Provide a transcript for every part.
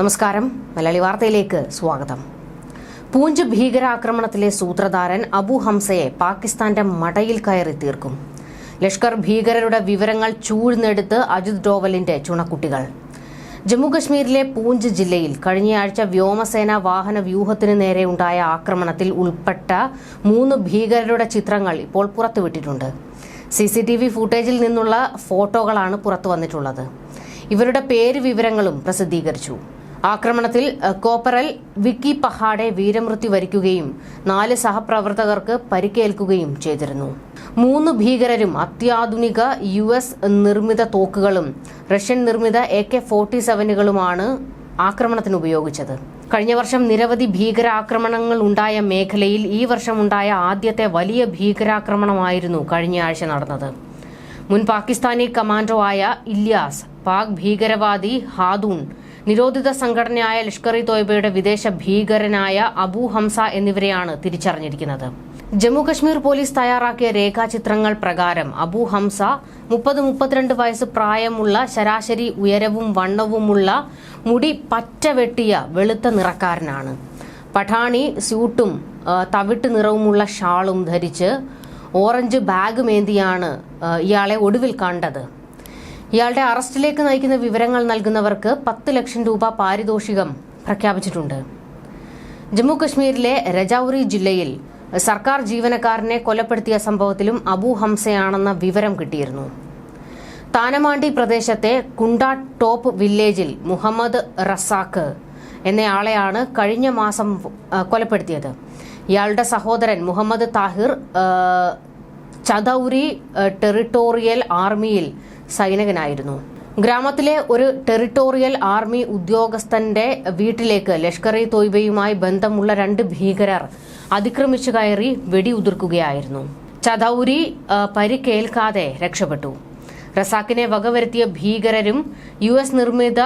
നമസ്കാരം. മലയാളി വാർത്തയിലേക്ക് സ്വാഗതം. പൂഞ്ച് ഭീകരാക്രമണത്തിലെ സൂത്രധാരൻ അബു ഹംസയെ പാകിസ്ഥാന്റെ മടയിൽ കയറി തീർക്കും. ലഷ്കർ ഭീകരരുടെ വിവരങ്ങൾ ചൂഴ്ന്നെടുത്ത് അജിത് ഡോവലിന്റെ ചുണക്കുട്ടികൾ. ജമ്മുകശ്മീരിലെ പൂഞ്ച് ജില്ലയിൽ കഴിഞ്ഞയാഴ്ച വ്യോമസേന വാഹന വ്യൂഹത്തിനു നേരെ ഉണ്ടായ ആക്രമണത്തിൽ ഉൾപ്പെട്ട മൂന്ന് ഭീകരരുടെ ചിത്രങ്ങൾ ഇപ്പോൾ പുറത്തുവിട്ടിട്ടുണ്ട്. സി സി ടി വി ഫുട്ടേജിൽ നിന്നുള്ള ഫോട്ടോകളാണ് പുറത്തു വന്നിട്ടുള്ളത് ഇവരുടെ പേര് വിവരങ്ങളും പ്രസിദ്ധീകരിച്ചു. ആക്രമണത്തിൽ കോപ്പറൽ വിക്കി പഹാഡെ വീരമൃത്യു വരിക്കുകയും നാല് സഹപ്രവർത്തകർക്ക് പരിക്കേൽക്കുകയും ചെയ്തിരുന്നു. മൂന്ന് ഭീകരരും അത്യാധുനിക യു എസ് നിർമ്മിത തോക്കുകളും റഷ്യൻ നിർമ്മിത എ കെ ഫോർട്ടി സെവനുകളുമാണ് ആക്രമണത്തിന് ഉപയോഗിച്ചത്. കഴിഞ്ഞ വർഷം നിരവധി ഭീകരാക്രമണങ്ങൾ ഉണ്ടായ മേഖലയിൽ ഈ വർഷമുണ്ടായ ആദ്യത്തെ വലിയ ഭീകരാക്രമണമായിരുന്നു കഴിഞ്ഞ ആഴ്ച നടന്നത്. മുൻ പാകിസ്ഥാനി കമാൻഡോ ആയ ഇല്യാസ് പാക് ഭീകരവാദി ഹാദൂൺ നിരോധിത സംഘടനയായ ലഷ്കർ ഇ തോയ്ബയുടെ വിദേശ ഭീകരനായ അബു ഹംസ എന്നിവരെയാണ് തിരിച്ചറിഞ്ഞിരിക്കുന്നത്. ജമ്മുകശ്മീർ പോലീസ് തയ്യാറാക്കിയ രേഖാചിത്രങ്ങൾ പ്രകാരം അബു ഹംസ മുപ്പത് മുപ്പത്തിരണ്ട് വയസ്സ് പ്രായമുള്ള ശരാശരി ഉയരവും വണ്ണവുമുള്ള മുടി പറ്റ വെട്ടിയ വെളുത്ത നിറക്കാരനാണ്. പഠാണി സ്യൂട്ടും തവിട്ട് നിറവുമുള്ള ഷാളും ധരിച്ച് ഓറഞ്ച് ബാഗ് മേന്തിയാണ് ഇയാളെ ഒടുവിൽ കണ്ടത്. ഇയാളുടെ അറസ്റ്റിലേക്ക് നയിക്കുന്ന വിവരങ്ങൾ നൽകുന്നവർക്ക് പത്ത് ലക്ഷം രൂപ പാരിതോഷികം പ്രഖ്യാപിച്ചിട്ടുണ്ട്. ജമ്മു കശ്മീരിലെ രജൌറി ജില്ലയിൽ സർക്കാർ ജീവനക്കാരനെ കൊലപ്പെടുത്തിയ സംഭവത്തിലും അബു ഹംസയാണെന്ന വിവരം കിട്ടിയിരുന്നു. താനമാണ്ടി പ്രദേശത്തെ കുണ്ടാ ടോപ്പ് വില്ലേജിൽ മുഹമ്മദ് റസാഖ് എന്നയാളെയാണ് കഴിഞ്ഞ മാസം കൊലപ്പെടുത്തിയത്. ഇയാളുടെ സഹോദരൻ മുഹമ്മദ് താഹിർ ചദൌരി ടെറിട്ടോറിയൽ ആർമിയിൽ സൈനികനായിരുന്നു. ഗ്രാമത്തിലെ ഒരു ടെറിട്ടോറിയൽ ആർമി ഉദ്യോഗസ്ഥന്റെ വീട്ടിലേക്ക് ലഷ്കർ ഇ തോയ്ബയുമായി ബന്ധമുള്ള രണ്ട് ഭീകരർ അതിക്രമിച്ചു കയറി വെടിയുതിർക്കുകയായിരുന്നു. ചതൌരി പരിക്കേൽക്കാതെ രക്ഷപ്പെട്ടു. റസാക്കിനെ വകവരുത്തിയ ഭീകരരും യു എസ് നിർമ്മിത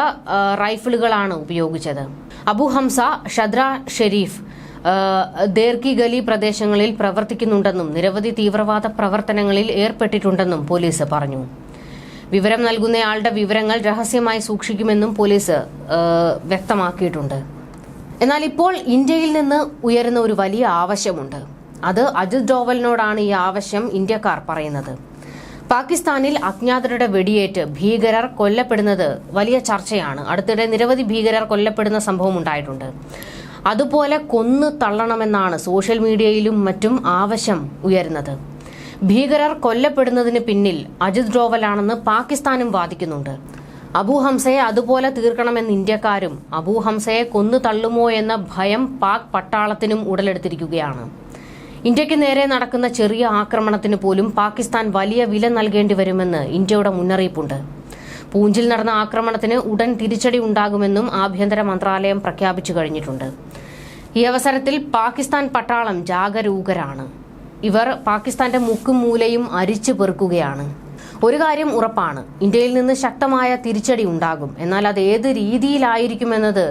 റൈഫിളുകളാണ് ഉപയോഗിച്ചത്. അബു ഹംസ ഷദ്ര ഷെരീഫ് ദേർകി ഗലി പ്രദേശങ്ങളിൽ പ്രവർത്തിക്കുന്നുണ്ടെന്നും നിരവധി തീവ്രവാദ പ്രവർത്തനങ്ങളിൽ ഏർപ്പെട്ടിട്ടുണ്ടെന്നും പോലീസ് പറഞ്ഞു. വിവരം നൽകുന്നയാളുടെ വിവരങ്ങൾ രഹസ്യമായി സൂക്ഷിക്കുമെന്നും പോലീസ് വ്യക്തമാക്കിയിട്ടുണ്ട്. എന്നാൽ ഇപ്പോൾ ഇന്ത്യയിൽ നിന്ന് ഉയരുന്ന ഒരു വലിയ ആവശ്യമുണ്ട്. അത് അജിത് ഡോവലിനോടാണ് ഈ ആവശ്യം ഇന്ത്യക്കാർ പറയുന്നത്. പാകിസ്ഥാനിൽ അജ്ഞാതരുടെ വെടിയേറ്റ് ഭീകരർ കൊല്ലപ്പെടുന്നത് വലിയ ചർച്ചയാണ്. അടുത്തിടെ നിരവധി ഭീകരർ കൊല്ലപ്പെടുന്ന സംഭവം ഉണ്ടായിട്ടുണ്ട്. അതുപോലെ കൊന്നു തള്ളണമെന്നാണ് സോഷ്യൽ മീഡിയയിലും മറ്റും ആവശ്യം ഉയരുന്നത്. ഭീകരർ കൊല്ലപ്പെടുന്നതിന് പിന്നിൽ അജിത് ഡോവലാണെന്ന് പാകിസ്ഥാനും വാദിക്കുന്നുണ്ട്. അബൂ ഹംസയെ അതുപോലെ തീർക്കണമെന്ന് ഇന്ത്യക്കാരും അബൂ ഹംസയെ കൊന്നു തള്ളുമോ എന്ന ഭയം പാക് പട്ടാളത്തിനും ഉടലെടുത്തിരിക്കുകയാണ്. ഇന്ത്യയ്ക്ക് നേരെ നടക്കുന്ന ചെറിയ ആക്രമണത്തിന് പോലും പാകിസ്ഥാൻ വലിയ വില നൽകേണ്ടി വരുമെന്ന് ഇന്ത്യയുടെ മുന്നറിയിപ്പുണ്ട്. പൂഞ്ചിൽ നടന്ന ആക്രമണത്തിന് ഉടൻ തിരിച്ചടി ഉണ്ടാകുമെന്നും ആഭ്യന്തര മന്ത്രാലയം പ്രഖ്യാപിച്ചു കഴിഞ്ഞിട്ടുണ്ട്. ഈ അവസരത്തിൽ പാകിസ്ഥാൻ പട്ടാളം ജാഗരൂകരാണ്. ഇവർ പാകിസ്ഥാന്റെ മുക്കും മൂലയും അരിച്ചു പെറുക്കുകയാണ്. ഒരു കാര്യം ഉറപ്പാണ്. ഇന്ത്യയിൽ നിന്ന് ശക്തമായ തിരിച്ചടി ഉണ്ടാകും. എന്നാൽ അത് ഏത് രീതിയിലായിരിക്കുമെന്നത്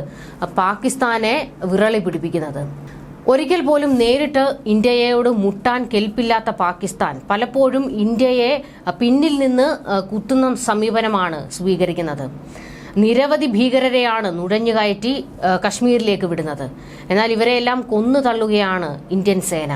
പാകിസ്ഥാനെ വിറളി പിടിപ്പിക്കുന്നത്. ഒരിക്കൽ പോലും നേരിട്ട് ഇന്ത്യയോട് മുട്ടാൻ കെൽപ്പില്ലാത്ത പാകിസ്ഥാൻ പലപ്പോഴും ഇന്ത്യയെ പിന്നിൽ നിന്ന് കുത്തുന്ന സമീപനമാണ് സ്വീകരിക്കുന്നത്. നിരവധി ഭീകരരെയാണ് നുഴഞ്ഞുകയറ്റി കശ്മീരിലേക്ക് വിടുന്നത്. എന്നാൽ ഇവരെയെല്ലാം കൊന്നു തള്ളുകയാണ് ഇന്ത്യൻ സേന.